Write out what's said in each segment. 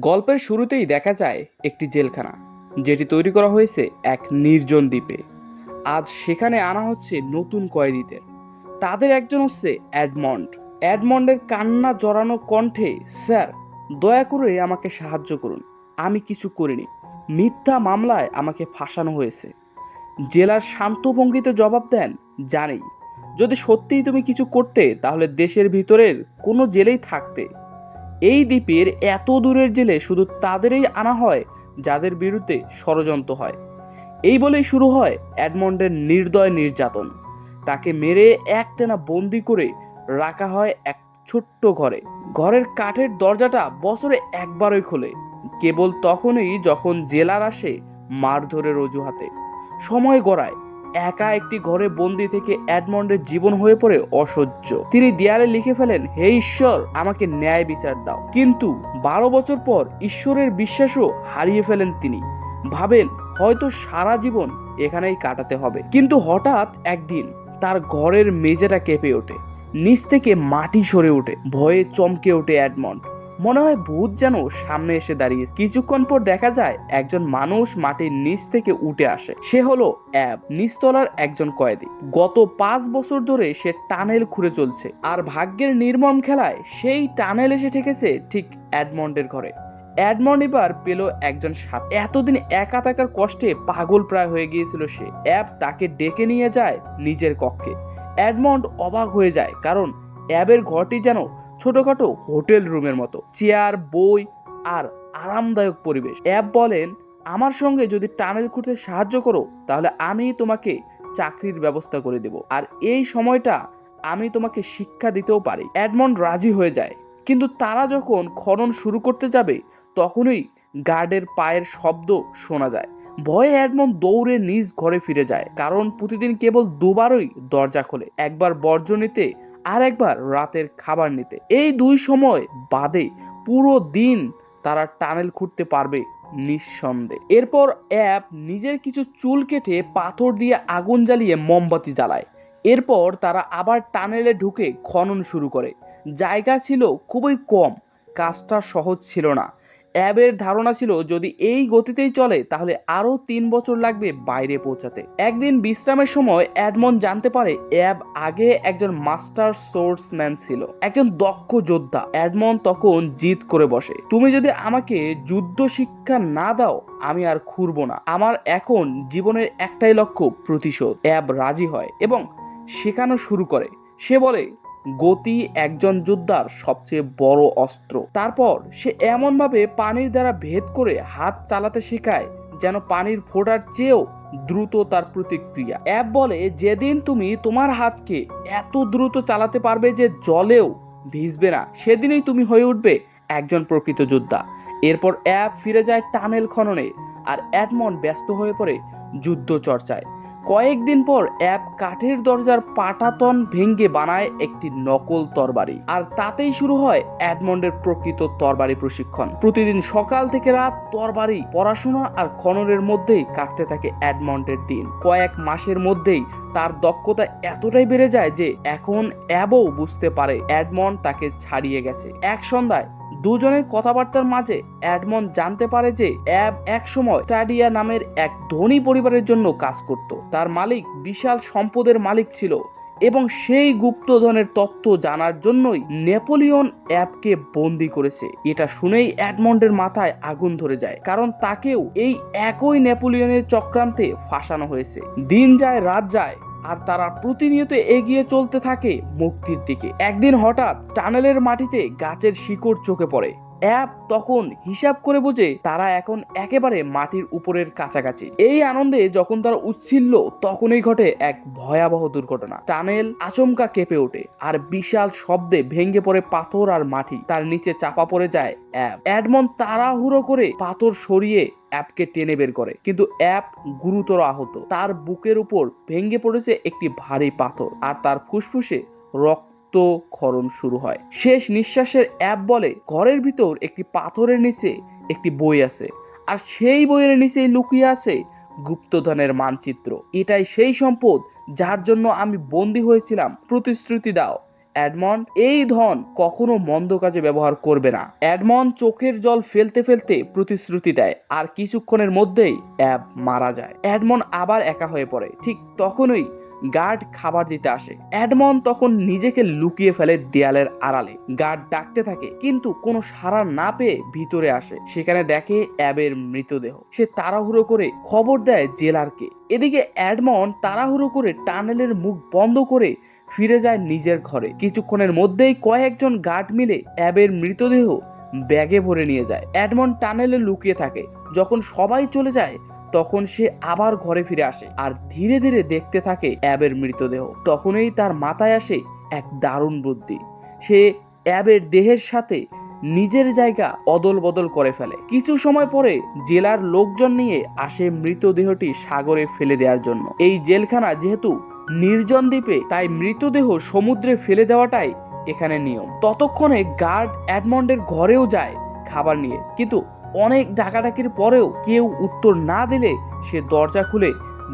গল্পের শুরুতেই দেখা যায় একটি জেলখানা, যেটি তৈরি করা হয়েছে এক নির্জন দ্বীপে। আজ সেখানে আনা হচ্ছে নতুন কয়েদিদের। তাদের একজন হচ্ছে অ্যাডমন্ড। অ্যাডমন্ডের কান্না জড়ানো কণ্ঠে, স্যার, দয়া করে আমাকে সাহায্য করুন। আমি কিছু করিনি। মিথ্যা মামলায় আমাকে ফাঁসানো হয়েছে। জেলার শান্ত ভঙ্গিতে জবাব দেন, জানি। যদি সত্যিই তুমি কিছু করতে, তাহলে দেশের ভিতরের কোনো জেলেই থাকতে। এই দ্বীপের এত দূরের জেলে শুধু তাদেরই আনা হয় যাদের বিরুদ্ধে ষড়যন্ত্র হয়। এই বলেই শুরু হয় অ্যাডমন্ডের নির্দয় নির্যাতন। তাকে মেরে একটানা বন্দি করে রাখা হয় এক ছোট্ট ঘরে। ঘরের কাঠের দরজাটা বছরে একবারই খোলে। কেবল তখনই যখন জেলার আসে মারধরের অজুহাতে। সময় গড়ায়। একা একটি ঘরে বন্দি থেকে অ্যাডমন্ডের জীবন হয়ে পড়ে অসহ্য। তিনি দেয়ালে লিখে ফেলেন, হে ঈশ্বর, আমাকে ন্যায় বিচার দাও। কিন্তু বারো বছর পর ঈশ্বরের বিশ্বাসও হারিয়ে ফেলেন তিনি। ভাবেন, হয়তো সারা জীবন এখানেই কাটাতে হবে। কিন্তু হঠাৎ একদিন তার ঘরের মেঝেটা কেঁপে ওঠে। নিচ থেকে মাটি সরে ওঠে। ভয়ে চমকে ওঠে অ্যাডমন্ড। মনে হয় ভূত যেন সামনে এসে দাঁড়িয়ে কিছুক্ষণ পর দেখা যায় একজন মানুষ মাটির নিচ থেকে উঠে আসে। সে হলো অ্যাব, নিচতলার একজন কয়েদি। গত পাঁচ বছর ধরে সে টানেল খুঁড়ে চলছে আর ভাগ্যের নির্মম খেলায় সেই টানেল এসে ঠেকেছে ঠিক অ্যাডমন্ডের ঘরে। অ্যাডমন্ড এবার পেল একজন সাথ এতদিন একা থাকার কষ্টে পাগল প্রায় হয়ে গিয়েছিল সে। অ্যাব তাকে ডেকে নিয়ে যায় নিজের কক্ষে। অ্যাডমন্ড অবাক হয়ে যায় কারণ অ্যাবের ঘরটি যেন ছোটখাটো হোটেল রুমের মতো, চেয়ার, বই আর আরামদায়ক পরিবেশ। অ্যাপ বলেন, আমার সঙ্গে যদি টানেল খুঁড়তে সাহায্য করো, তাহলে আমি তোমাকে চাকরির ব্যবস্থা করে দেব। আর এই সময়টা আমি তোমাকে শিক্ষা দিতেও পারি। অ্যাডমন্ড রাজি হয়ে যায়। কিন্তু তারা যখন খনন শুরু করতে যাবে, তখনই গার্ডের পায়ের শব্দ শোনা যায়। ভয়ে অ্যাডমন্ড দৌড়ে নিজ ঘরে ফিরে যায়, কারণ প্রতিদিন কেবল দুবারই দরজা খোলে। একবার বর্জ্য নিতে আর একবার রাতের খাবার নিতে। এই দুই সময় বাদে পুরো দিন তারা টানেল খুঁড়তে পারবে নিঃসন্দেহে। এরপর অ্যাপ নিজের কিছু চুল কেটে পাথর দিয়ে আগুন জ্বালিয়ে মোমবাতি জ্বালায়। এরপর তারা আবার টানেলে ঢুকে খনন শুরু করে। জায়গা ছিল খুবই কম, কাজটা সহজ ছিল না। অ্যাবের ধারণা ছিল যদি এই গতিতেই চলে, তাহলে আরও তিন বছর লাগবে বাইরে পৌঁছাতে। একদিন বিশ্রামের সময় অ্যাডমন জানতে পারে অ্যাব আগে একজন মাস্টার সোর্সম্যান ছিল, একজন দক্ষ যোদ্ধা। অ্যাডমন তখন জিদ করে বসে, তুমি যদি আমাকে যুদ্ধ শিক্ষা না দাও, আমি আর খুঁড়ব না। আমার এখন জীবনের একটাই লক্ষ্য, প্রতিশোধ। অ্যাব রাজি হয় এবং শেখানো শুরু করে। সে বলে গতি একজন যোদ্ধার সবচেয়ে বড় অস্ত্র। তারপর সে এমনভাবে পানির দ্বারা ভেদ করে হাত চালাতে শেখায়, যেন পানির ফোটার চেয়েও দ্রুত তার প্রতিক্রিয়া। অ্যাপ বলে, যেদিন তুমি তোমার হাতকে এত দ্রুত চালাতে পারবে যে জলেও ভিজবে না, সেদিনই তুমি হয়ে উঠবে একজন প্রকৃত যোদ্ধা। এরপর অ্যাপ ফিরে যায় টানেল খননে, আর অ্যাডমন্ড ব্যস্ত হয়ে পড়ে যুদ্ধ চর্চায়। কয়েকদিন পর অ্যাপ কাঠের দরজার পাটাতন ভেঙ্গে বানায় একটি নকল তরবারি। আর তাতেই শুরু হয় অ্যাডমন্ডের প্রকৃত তরবারি প্রশিক্ষণ। প্রতিদিন সকাল থেকে রাত তরবারি, পড়াশোনা আর খননের মধ্যেই কাটতে থাকে অ্যাডমন্ডের দিন। কয়েক মাসের মধ্যেই তার দক্ষতা এতটাই বেড়ে যায় যে এখন অ্যাবও বুঝতে পারে অ্যাডমন তাকে ছাড়িয়ে গেছে। এক সন্ধ্যায় দুজনের কথাবার্তার মাঝে অ্যাডমন জানতে পারে যে অ্যাব এক সময় স্টাডিয়া নামের এক ধনী পরিবারের জন্য কাজ করত। তার মালিক বিশাল সম্পদের মালিক ছিল। এবং সেই গুপ্তধনের তত্ত্ব জানার জন্যই নেপোলিয়ন অ্যাপকে বন্দি করেছে। এটা শুনেই অ্যাডমন্ডের মাথায় আগুন ধরে যায়, কারণ তাকেও এই একই নেপোলিয়নের চক্রান্তে ফাঁসানো হয়েছে। দিন যায়, রাত যায়, আর তারা প্রতিনিয়ত এগিয়ে চলতে থাকে মুক্তির দিকে। একদিন হঠাৎ টানেলের মাটিতে গাছের শিকড় চোখে পড়ে। অ্যাপ তখন হিসাব করে বোঝে তারা এখন একেবারে মাটির উপরের কাছাকাছি। এই আনন্দে যখন তারা উচ্ছিল্ল, তখনই ঘটে এক ভয়াবহ দুর্ঘটনা। টানেল আচমকা কেঁপে ওঠে আর বিশাল শব্দে ভেঙে পড়ে পাথর আর মাটি। তার নিচে চাপা পড়ে যায় অ্যাপ। অ্যাডমন তাড়াহুড়ো করে পাথর সরিয়ে অ্যাপকে টেনে বের করে। কিন্তু অ্যাপ গুরুতর আহত। তার বুকের উপর ভেঙে পড়েছে একটি ভারী পাথর আর তার ফুসফুসে রক্ত রক্তক্ষরণ শুরু হয়। শেষ নিঃশ্বাসের অ্যাপ বলে ঘরের ভিতর একটি পাথরের নিচে একটি বই আছে আর সেই বইয়ের নিচেই লুকিয়ে আছে গুপ্তধনের মানচিত্র। এটাই সেই সম্পদ যার জন্য আমি বন্দী হয়েছিলাম। প্রতিশ্রুতি দাও, অ্যাডমন্ড। এই ধন কখনো মন্দ কাজে ব্যবহার করবে না। অ্যাডমন্ড চোখের জল ফেলতে ফেলতে প্রতিশ্রুতি দেয় আর কিছুক্ষণের মধ্যেই অ্যাব মারা যায়। অ্যাডমন্ড আবার একা হয়ে পড়ে। ঠিক তখনই গার্ড খাবার দিতে আসে। অ্যাডমন তখন নিজেকে লুকিয়ে ফেলে দেয়ালের আড়ালে। গার্ড ডাকতে থাকে, কিন্তু কোনো সাড়া না পেয়ে ভিতরে আসে। সেখানে দেখে অ্যাবের মৃতদেহ। সে তাড়াহুড়ো করে খবর দেয় জেলারকে এদিকে অ্যাডমন তাড়াহুড়ো করে টানেলের মুখ বন্ধ করে ফিরে যায় নিজের ঘরে। কিছুক্ষণের মধ্যেই কয়েকজন গার্ড মিলে অ্যাবের মৃতদেহ ব্যাগে ভরে নিয়ে যায়। অ্যাডমন টানেলে লুকিয়ে থাকে। যখন সবাই চলে যায় তখন সে আবার ঘরে ফিরে আসে আর ধীরে ধীরে দেখতে থাকে অ্যাবের মৃতদেহ। তখনই তার মাথায় আসে এক দারুণ বুদ্ধি। সে অ্যাবের দেহের সাথে নিজের জায়গা অদল বদল করে ফেলে। কিছু সময় পরে জেলার লোকজন নিয়ে আসে মৃতদেহটি সাগরে ফেলে দেওয়ার জন্য। এই জেলখানা যেহেতু নির্জন দ্বীপে, তাই মৃতদেহ সমুদ্রে ফেলে দেওয়াটাই এখানে নিয়ম। ততক্ষণে গার্ড অ্যাডমন্ডের ঘরেও যায় খাবার নিয়ে। কিন্তু অনেক ডাকাডাকির পরেও কেউ উত্তর না দিলে সে দরজা খুলে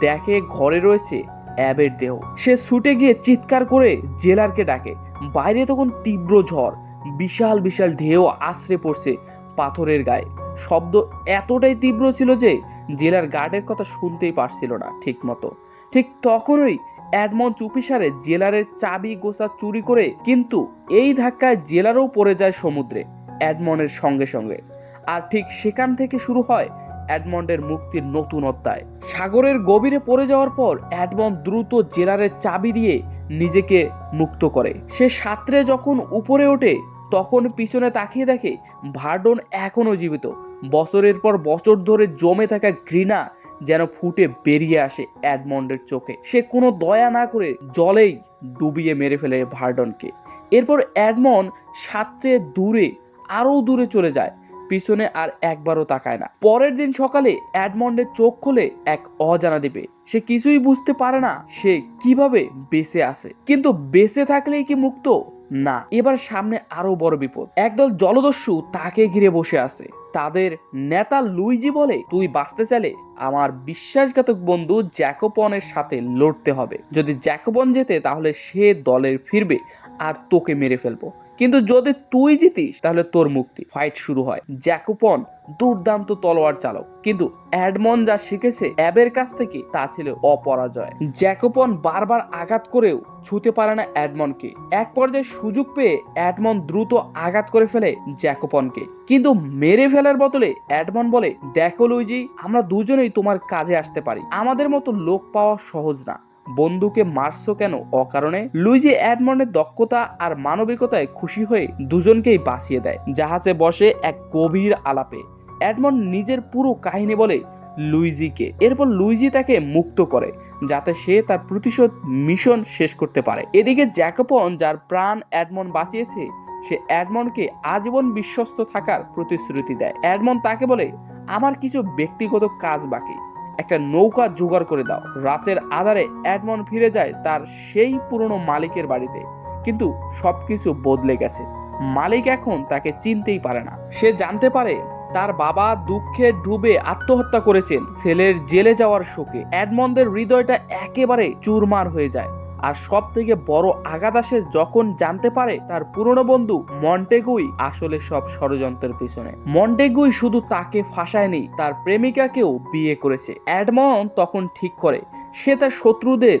দেখে ঘরে রয়েছে অ্যাবের দেহ। সে ছুটে গিয়ে চিৎকার করে জেলারকে ডাকে। বাইরে তখন তীব্র ঝড়, বিশাল বিশাল ঢেউ আশ্রে পড়ছে পাথরের গায়ে। শব্দ এতটাই তীব্র ছিল যে জেলার গার্ডের কথা শুনতেই পারছিল না ঠিক মতো ঠিক তখনই অ্যাডমন চুপিসারে জেলারের চাবি গোসা চুরি করে কিন্তু এই ধাক্কায় জেলারও পড়ে যায় সমুদ্রে অ্যাডমনের সঙ্গে সঙ্গে। আর ঠিক সেখান থেকে শুরু হয় অ্যাডমন্ডের মুক্তির নতুন অধ্যায়। সাগরের গভীরে পড়ে যাওয়ার পর অ্যাডমন্ড দ্রুত জেলারের চাবি দিয়ে নিজেকে মুক্ত করে। সে সাঁতরে যখন উপরে ওঠে, তখন পিছনে তাকিয়ে দেখে ভার্ডন এখনও জীবিত। বছরের পর বছর ধরে জমে থাকা ঘৃণা যেন ফুটে বেরিয়ে আসে অ্যাডমন্ডের চোখে। সে কোনো দয়া না করে জলেই ডুবিয়ে মেরে ফেলে ভার্ডনকে। এরপর অ্যাডমন্ড সাঁতরে দূরে, আরও দূরে চলে যায় পিছনে আর একবারও তাকায় না। পরের দিন সকালে অ্যাডমন্ডের চোখ খুলে এক অজানা দ্বীপে সে কিছুই বুঝতে পারে না সে কীভাবে বেঁচে আছে। কিন্তু বেঁচে থাকলেই কি মুক্ত? না। এবার সামনে আরও বড় বিপদ। একদল জলদস্যু তাকে ঘিরে বসে আছে। তাদের নেতা লুইজি বলে, তুই বাঁচতে চাইলে আমার বিশ্বাসঘাতক বন্ধু জ্যাকোপনের সাথে লড়তে হবে। যদি জ্যাকোপন জেতে তাহলে সে দলের ফিরবে আর তোকে মেরে ফেলব। কিন্তু যদি তুই জিতিস, তাহলে তোর মুক্তি। ফাইট শুরু হয়। জ্যাকোপন, দুর্দান্ত তলোয়ার চালক। কিন্তু অ্যাডমন যা শিখেছে, অ্যাবের কাছ থেকে, তা ছিল অপরাজয়। জ্যাকোপন বারবার আঘাত করেও ছুতে পারে না অ্যাডমনকে এক পর্যায়ে সুযোগ পেয়ে অ্যাডমন দ্রুত আঘাত করে ফেলে জ্যাকোপনকে। কিন্তু মেরে ফেলার বদলে অ্যাডমন বলে, দেখো লুইজি, আমরা দুজনেই তোমার কাজে আসতে পারি। আমাদের মতো লোক পাওয়া সহজ না। বন্ধুকে মারছো কেন অকারণে? লুইজি অ্যাডমন্ডের দক্ষতা আর মানবিকতায় খুশি হয়ে দুজনকেই বাঁচিয়ে দেয়। জাহাজে বসে এক গভীর আলাপে। অ্যাডমন্ড নিজের পুরো কাহিনী বলে লুইজিকে। এরপর লুইজি তাকে মুক্ত করে, যাতে সে তার প্রতিশোধ মিশন শেষ করতে পারে। এদিকে জ্যাকপন, যার প্রাণ অ্যাডমন বাঁচিয়েছে, সে অ্যাডমনকে আজীবন বিশ্বস্ত থাকার প্রতিশ্রুতি দেয়। অ্যাডমন তাকে বলে, আমার কিছু ব্যক্তিগত কাজ বাকি। একটা নৌকা জোগাড় করে দাও। রাতের আধারে অ্যাডমন ফিরে যায় তার সেই পুরনো মালিকের বাড়িতে। কিন্তু সবকিছু বদলে গেছে। মালিক এখন তাকে চিনতেই পারে না। সে জানতে পারে তার বাবা দুঃখে ডুবে আত্মহত্যা করেছেন। ছেলের জেলে যাওয়ার শোকে অ্যাডমন্ডের হৃদয়টা একেবারে চুরমার হয়ে যায়। আর সব থেকে বড় আঘাত আসে যখন জানতে পারে তার পুরনো বন্ধু মন্টেগুই আসলে সব ষড়যন্ত্রের পিছনে। মন্টেগুই শুধু তাকে ফাঁসায়নি, তার প্রেমিকাকেও বিয়ে করেছে। অ্যাডমন তখন ঠিক করে, সে তার শত্রুদের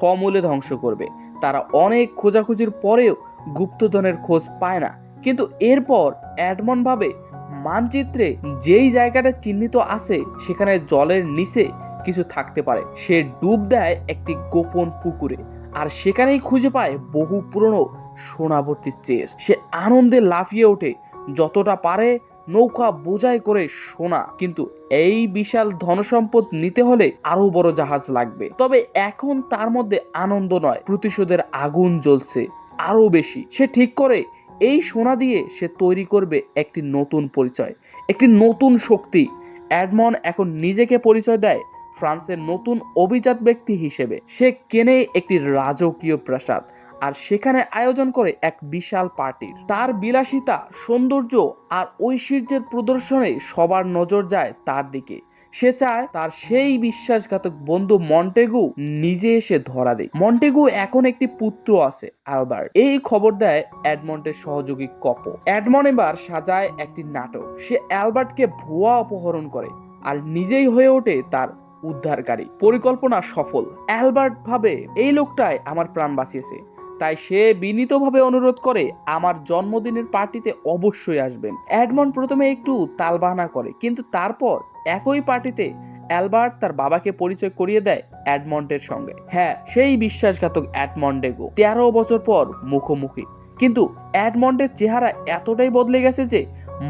সমূলে ধ্বংস করবে। তারা অনেক খোঁজাখুঁজির পরেও গুপ্তধনের খোঁজ পায় না। কিন্তু এরপর অ্যাডমন ভাবে মানচিত্রে যেই জায়গাটা চিহ্নিত আছে, সেখানে জলের নিচে কিছু থাকতে পারে। সে ডুব দেয় একটি গোপন পুকুরে। আর সেখানেই খুঁজে পায় বহু পুরনো সোনাভর্তি চেস। সে আনন্দে লাফিয়ে ওঠে, যতটা পারে নৌকা বোঝাই করে সোনা। কিন্তু এই বিশাল ধনসম্পদ নিতে হলে আরও বড় জাহাজ লাগবে। তবে এখন তার মধ্যে আনন্দ নয়, প্রতিশোধের আগুন জ্বলছে আরও বেশি। সে ঠিক করে, এই সোনা দিয়ে সে তৈরি করবে একটি নতুন পরিচয়, একটি নতুন শক্তি। অ্যাডমন এখন নিজেকে পরিচয় দেয় ফ্রান্সের নতুন অভিজাত ব্যক্তি হিসেবে। সে কেনে একটি রাজকীয় প্রাসাদ আর সেখানে আয়োজন করে এক বিশাল পার্টির তার বিলাসিতা, সৌন্দর্য আর ঐশ্বর্যের প্রদর্শনে সবার নজর যায় তার দিকে। সে চায় তার সেই বিশ্বাসঘাতক বন্ধু মন্টেগু নিজে এসে ধরা দেয় মন্টেগু এখন একটি পুত্র আছে অ্যালবার্ট এই খবর দেয় অ্যাডমন্ডের সহযোগী কপো। অ্যাডমন এবার সাজায় একটি নাটক। সে অ্যালবার্টকে ভুয়া অপহরণ করে আর নিজেই হয়ে ওঠে তার উদ্ধারকারী। পরিকল্পনা সফল। অ্যালবার্ট ভাবে, এই লোকটাই আমার প্রাণ বাঁচিয়েছে। তাই সে বিনীতভাবে অনুরোধ করে আমার জন্মদিনের পার্টিতে অবশ্যই আসবেন। অ্যাডমন্ড প্রথমে একটু তালবাহানা করে, কিন্তু তারপর একই পার্টিতে অ্যালবার্ট তার বাবাকে পরিচয় করিয়ে দেয় অ্যাডমন্ডের সঙ্গে। হ্যাঁ সেই বিশ্বাসঘাতক অ্যাডমন্ডেগো তেরো বছর পর মুখোমুখি। কিন্তু অ্যাডমন্ডের চেহারা এতটাই বদলে গেছে যে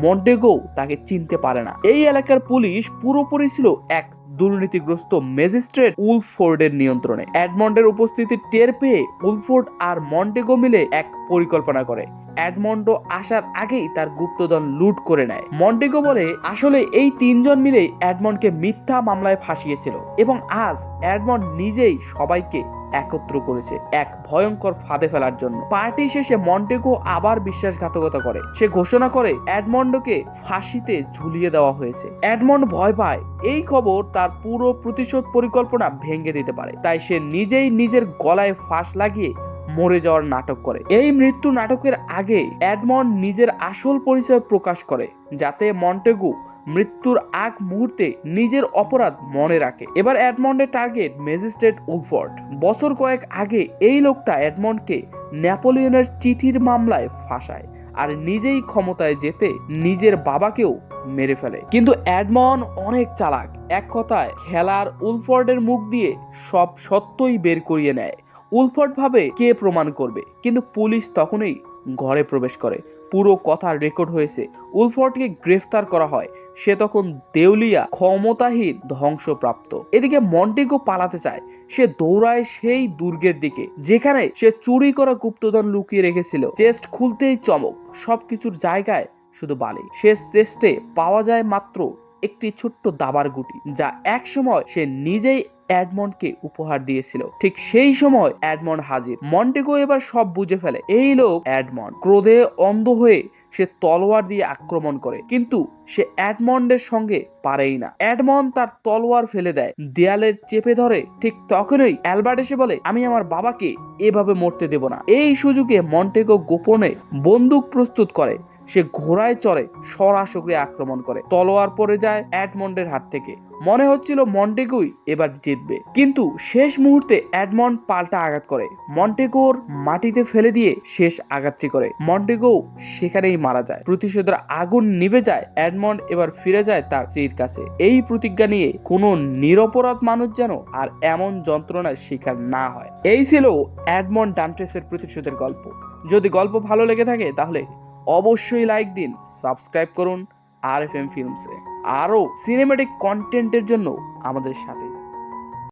মন্টেগো তাকে চিনতে পারে না। এই এলাকার পুলিশ পুরোপুরি ছিল এক দুর্নীতিগ্রস্ত ম্যাজিস্ট্রেট উলফোর্ডের নিয়ন্ত্রণে। অ্যাডমন্ডের উপস্থিতি টের পেয়ে উলফোর্ড আর মন্টেগো মিলে এক পরিকল্পনা করে। অ্যাডমন্ডো আসার আগেই তার গুপ্তধন লুট করে নেয়। মন্টেগো বলে, আসলে এই তিনজন মিলেই অ্যাডমন্ডকে মিথ্যা মামলায় ফাঁসিয়েছিল এবং আজ অ্যাডমন্ড নিজেই সবাইকে একত্র করেছে এক ভয়ঙ্কর ফাঁদে ফেলার জন্য। পার্টি শেষে মন্টেগো আবার বিশ্বাসঘাতকতা করে। সে ঘোষণা করে অ্যাডমন্ডকে ফাঁসিতে ঝুলিয়ে দেওয়া হয়েছে। অ্যাডমন্ড ভয় পায়। এই খবর তার পুরো প্রতিশোধ পরিকল্পনা ভেঙে দিতে পারে। তাই সে নিজেই নিজের গলায় ফাঁস লাগিয়ে মরে যাওয়ার নাটক করে। এই মৃত্যু নাটকের আগে অ্যাডমন্ড নিজের আসল পরিচয় প্রকাশ করে, যাতে মন্টেগু মৃত্যুর আগ মুহূর্তে নিজের অপরাধ মনে রাখে। এবার অ্যাডমন্ডের টার্গেট ম্যাজিস্ট্রেট উলফোর্ড। বছর কয়েক আগে এই লোকটা অ্যাডমন্ডকে ন্যাপোলিয়নের চিঠির মামলায় ফাঁসায় আর নিজেই ক্ষমতায় যেতে নিজের বাবাকেও মেরে ফেলে। কিন্তু অ্যাডমন অনেক চালাক। এক কথায়, খেলার উলফর্ডের মুখ দিয়ে সব সত্যই বের করিয়ে নেয়। উলফোর্ড ভাবে কে প্রমাণ করবে, কিন্তু পুলিশ তখনই ঘরে প্রবেশ করে। পুরো কথা রেকর্ড হয়েছে। উলফর্টকে গ্রেফতার করা হয়। সে তখন দেউলিয়া ক্ষমতাহীন ধ্বংসপ্রাপ্ত। এদিকে মন্টেগো পালাতে চায়। সে দৌড়ায় সেই দুর্গের দিকে, যেখানে সে চুরি করা গুপ্তধন লুকিয়ে রেখেছিল। চেস্ট খুলতেই চমক। সবকিছুর জায়গায় শুধু বালি। শেষ চেস্টে পাওয়া যায় মাত্র একটি ছোট্ট দাবার গুটি, যা এক সময় সে নিজেই অ্যাডমন্ডকে উপহার দিয়েছিল। ঠিক সেই সময় অ্যাডমন্ড হাজির। মন্টেগো এবার সব বুঝে ফেলে, এই লোক অ্যাডমন্ড। ক্রোধে অন্ধ হয়ে সে তলোয়ার দিয়ে আক্রমণ করে, কিন্তু সে অ্যাডমন্ডের সঙ্গে পারেই না। অ্যাডমন্ড তার তলোয়ার ফেলে দেয়, দেয়ালের চেপে ধরে। ঠিক তখনই অ্যালবার্ট এসে বলে, আমি আমার বাবাকে এভাবে মরতে দেব না। এই সুযোগে মন্টেগো গোপনে বন্দুক প্রস্তুত করে। সে ঘোড়ায় চড়ে সরাসরি আক্রমণ করে। তলোয়ার পড়ে যায় অ্যাডমন্ডের হাত থেকে। মনে হচ্ছিল মন্টেগুই এবার জিতবে। কিন্তু শেষ মুহূর্তে অ্যাডমন্ড পাল্টা আঘাত করে। মন্টেগোর মাটিতে ফেলে দিয়ে শেষ আঘাতটি করে। মন্টেগো সেখানেই মারা যায়। প্রতিশোধের আগুন নিভে যায়। অ্যাডমন্ড এবার ফিরে যায় তার স্ত্রীর কাছে। এই প্রতিজ্ঞা নিয়ে কোনো নিরপরাধ মানুষ যেন আর এমন যন্ত্রণার শিকার না হয়। এই ছিল অ্যাডমন্ড ডান্টেসের প্রতিশোধের গল্প। যদি গল্প ভালো লেগে থাকে তাহলে অবশ্যই লাইক দিন সাবস্ক্রাইব করুন আর এফ এম ফিল্মসে আরও সিনেমেটিক কন্টেন্টের জন্য আমাদের সাথে।